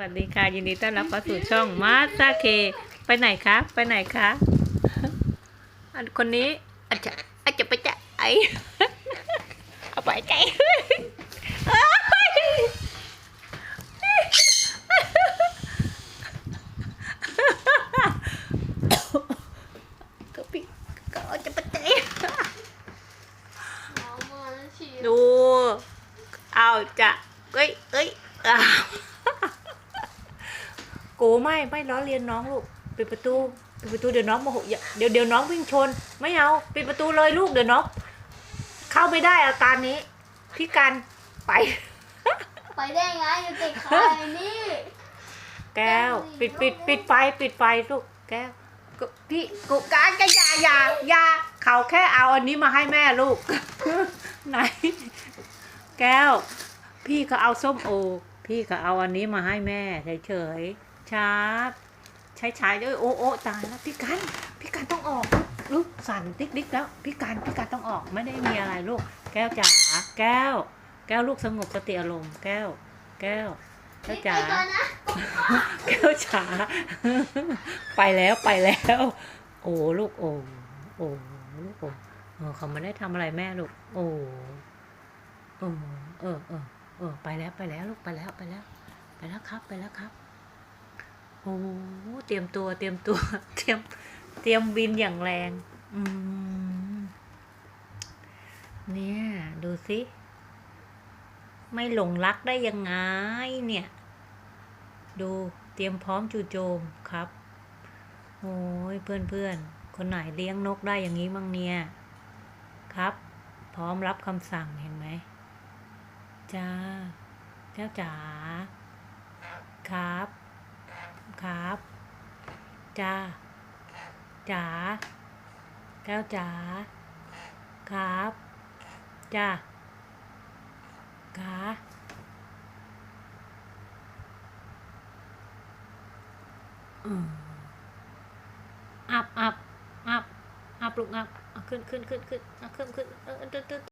วัสดีค่ะ ยินดีต้อนรับเข้าสู่ช่องมาซาเค ไปไหนคะ ไปไหนคะ อันคนนี้อาจจะอาจจะไปจะไอเอาไปใจเอ้ยก็พี่ก็เอาจะไปใจน้องมาแล้วฉี่ดูเอาจะเอ้ยเอ้ยอ้าว โกไม่ไม่ล้อเลียนน้องลูกปิดประตูปิดประตูเดี๋ยวน้องโมโหอย่าเดี๋ยวเดี๋ยวน้องวิ่งชน ไม่เอาปิดประตูเลยลูกเดี๋ยวน้องเข้าไม่ได้อาการนี้พี่กันไป ไปได้ไงอยู่ติดใครนี่แก้ว ปิดปิดปิดไฟปิดไฟลูกแก้วก็พี่กูการก็อย่าอย่าอย่าเขาแค่เอาอันนี้มาให้แม่ลูก ไหน แก้ว พี่ก็เอาส้มโอ พี่ก็เอาอันนี้มาให้แม่เฉยๆ ชาร์ปใช้ใช้ด้วยโอ้โอ้ตายแล้วพี่กันพี่กันต้องออกลูกสั่นติ๊กติ๊กแล้วพี่กันพี่กันต้องออกไม่ได้มีอะไรลูก แก้วจ๋าแก้ว แก้วลูกสงบสติอารมณ์แก้ว แก้วแก้วไปจ๋าก่อนนะแก้วจ๋าไปแล้วไปแล้ว โอ้ลูกโอ้โอ้ลูกโอ้เออเขาไม่ได้ทำอะไรแม่ลูก โอ้เออเออเออเออไปแล้วไปแล้วลูกไปแล้วไปแล้ว ไปแล้วครับไปแล้วครับ โอ้เตรียมตัวเตรียมตัว เตรียมเตรียมบินอย่างแรง อืม เนี่ย ดูสิ ไม่หลงรักได้ยังไง เนี่ย ดูเตรียมพร้อมจู่โจมครับ โอ้ยเพื่อนเพื่อนคนไหนเลี้ยงนกได้อย่างนี้มั่งเนี่ย ครับ พร้อมรับคำสั่งเห็นไหมจ้าแก้วจ๋าครับ ครับจ้าจ๋าแก้วจ๋าครับจ้าขาอืมอับอับอับอับลูกอับขึ้นขึ้นขึ้นขึ้นขึ้นขึ้นเออตึ๊ดตึ๊ด